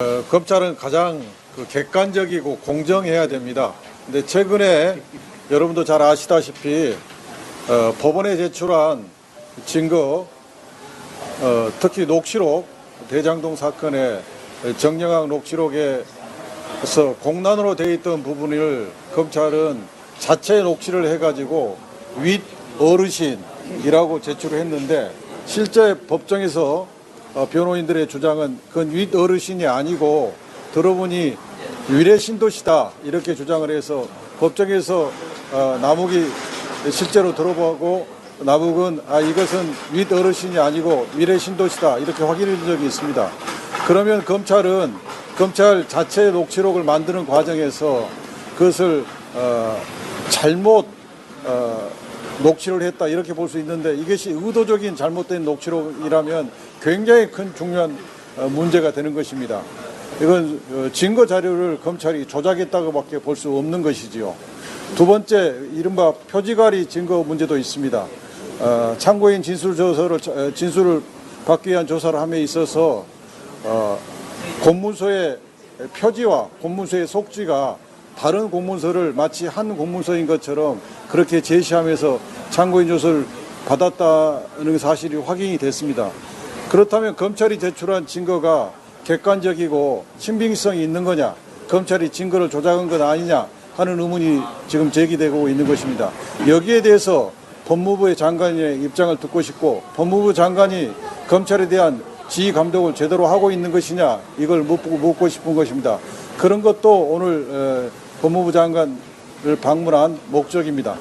어, 검찰은 가장 그 객관적이고 공정해야 됩니다. 근데 최근에 여러분도 잘 아시다시피 어, 법원에 제출한 증거, 어, 특히 녹취록, 대장동 사건의 정영학 녹취록에서 공란으로 되어 있던 부분을 검찰은 자체 녹취를 해가지고 윗 어르신이라고 제출을 했는데 실제 법정에서 어, 변호인들의 주장은 그건 윗 어르신이 아니고 들어보니 위례 신도시다 이렇게 주장을 해서 법정에서 어, 남욱이 실제로 들어보고 남욱은 아 이것은 윗 어르신이 아니고 위례 신도시다 이렇게 확인해 준 적이 있습니다. 그러면 검찰은 검찰 자체 녹취록을 만드는 과정에서 그것을 어, 잘못 어, 녹취를 했다 이렇게 볼 수 있는데 이것이 의도적인 잘못된 녹취록이라면 굉장히 큰 중요한 어, 문제가 되는 것입니다. 이건 어, 증거 자료를 검찰이 조작했다고밖에 볼 수 없는 것이지요. 두 번째 이른바 표지가리 증거 문제도 있습니다. 어, 참고인 진술 조서를 어, 진술을 받기 위한 조사를 함에 있어서 어, 공문서의 표지와 공문서의 속지가 다른 공문서를 마치 한 공문서인 것처럼 그렇게 제시하면서 참고인 조서를 받았다는 사실이 확인이 됐습니다. 그렇다면 검찰이 제출한 증거가 객관적이고 신빙성이 있는 거냐, 검찰이 증거를 조작한 것 아니냐 하는 의문이 지금 제기되고 있는 것입니다. 여기에 대해서 법무부의 장관의 입장을 듣고 싶고 법무부 장관이 검찰에 대한 지휘 감독을 제대로 하고 있는 것이냐 이걸 묻고, 묻고 싶은 것입니다. 그런 것도 오늘 어, 법무부 장관을 방문한 목적입니다.